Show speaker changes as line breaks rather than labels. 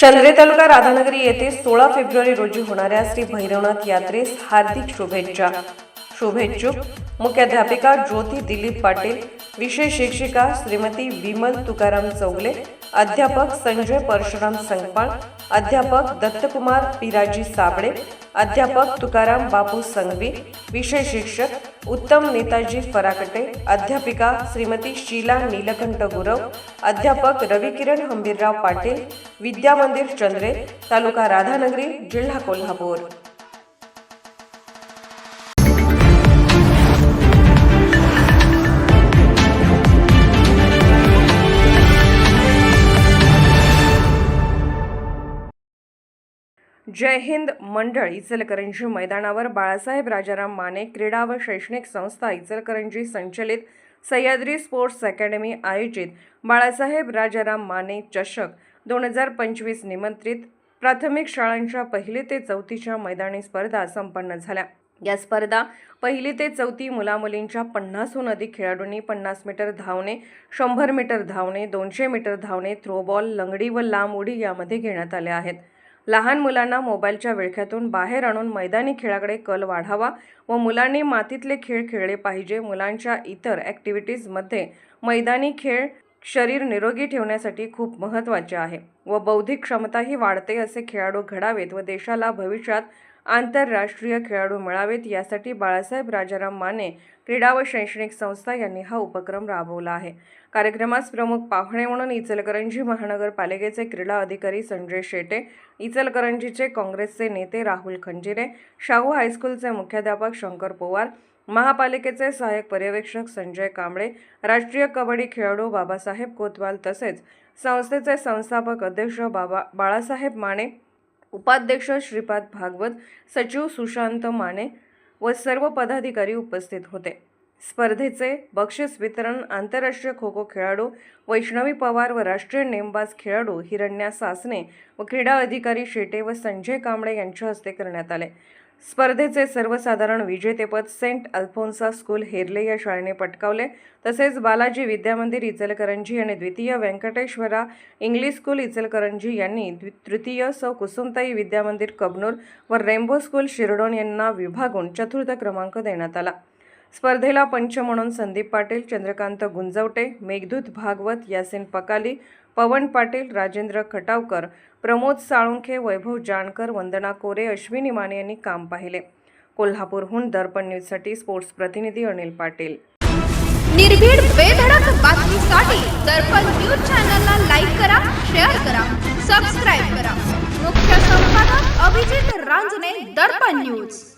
चंद्रे तालुका राधानगरी येथे सोळा फेब्रुवारी रोजी होणाऱ्या श्री भैरवनाथ यात्रेस हार्दिक शुभेच्छा. शुभेच्छुक मुख्याध्यापिका ज्योती दिलीप पाटील विषय शिक्षिका श्रीमती विमल तुकाराम चौगले अध्यापक संजय परशुराम संगपाळ अध्यापक दत्तकुमार पिराजी साबळे अध्यापक तुकाराम बापू संघवी विषय शिक्षक उत्तम नेताजी फराकटे अध्यापिका श्रीमती शीला नीलकंठ गुरव अध्यापक रविकिरण हंबीरराव पाटील विद्या मंदिर चंद्रे तालुका राधानगरी जिल्हा कोल्हापूर. जय हिंद मंडळ इचलकरंजी मैदानावर बाळासाहेब राजाराम माने क्रीडा व शैक्षणिक संस्था इचलकरंजी संचलित सह्याद्री स्पोर्ट्स अकॅडमी आयोजित बाळासाहेब राजाराम माने चषक दोन हजार पंचवीस निमंत्रित प्राथमिक शाळांच्या पहिली ते चौथीच्या मैदानी स्पर्धा संपन्न झाल्या. या स्पर्धा पहिली ते चौथी मुलामुलींच्या पन्नासहून अधिक खेळाडूंनी पन्नास मीटर धावणे शंभर मीटर धावणे दोनशे मीटर धावणे थ्रोबॉल लंगडी व लांब उडी यामध्ये घेण्यात आल्या आहेत. लहान मुलांना मोबाईलच्या विळख्यातून बाहेर आणून मैदानी खेळाकडे कल वाढावा व मुलांनी मातीतले खेळ खेळले पाहिजे. मुलांच्या इतर ॲक्टिव्हिटीजमध्ये मैदानी खेळ शरीर निरोगी ठेवण्यासाठी खूप महत्त्वाचे आहे व बौद्धिक क्षमताही वाढते असे खेळाडू घडावेत व देशाला भविष्यात आंतरराष्ट्रीय खेळाडू मिळावेत यासाठी बाळासाहेब राजाराम माने क्रीडा व शैक्षणिक संस्था यांनी हा उपक्रम राबवला आहे. कार्यक्रमास प्रमुख पाहुणे म्हणून इचलकरंजी महानगरपालिकेचे क्रीडा अधिकारी संजय शेटे इचलकरंजीचे काँग्रेसचे नेते राहुल खंजिरे शाहू हायस्कूलचे मुख्याध्यापक शंकर पोवार महापालिकेचे सहाय्यक पर्यवेक्षक संजय कांबळे राष्ट्रीय कबड्डी खेळाडू बाबासाहेब कोतवाल तसेच संस्थेचे संस्थापक अध्यक्ष बाबा बाळासाहेब माने उपाध्यक्ष श्रीपाद भागवत सचिव सुशांत माने व सर्व पदाधिकारी उपस्थित होते. स्पर्धेचे बक्षीस वितरण आंतरराष्ट्रीय खो खो खेळाडू वैष्णवी पवार व राष्ट्रीय नेमबाज खेळाडू हिरण्या सासने व क्रीडा अधिकारी शेटे व संजय कांबळे यांच्या हस्ते करण्यात आले. स्पर्धेचे सर्वसाधारण विजेतेपद सेंट अल्फोन्सा स्कूल हेरले या शाळेने पटकावले. तसेच बालाजी विद्यामंदिर इचलकरंजी आणि द्वितीय व्यंकटेश्वरा इंग्लिश स्कूल इचलकरंजी यांनी द्वि तृतीय सौ कुसुमताई विद्यामंदिर कबनूर व रेम्बो स्कूल शिरडोन यांना विभागून चतुर्थ क्रमांक देण्यात आला. स्पर्धेला पंच म्हणून संदीप पाटील चंद्रकांत गुंजवटे मेघदूत भागवत यासिन पकाली पवन पाटील राजेंद्र खटावकर प्रमोद साळुंखे वैभव जानकर वंदना कोरे अश्विनी माने यांनी काम पाहिले. कोल्हापूरहून दर्पण न्यूजसाठी स्पोर्ट्स प्रतिनिधी अनिल पाटील.
निर्भीड बेधडक बातमीसाठी दर्पण न्यूज चॅनलला लाईक करा शेअर करा सबस्क्राईब करा. मुख्य संपादक अभिजित रांजणे दर्पण न्यूज.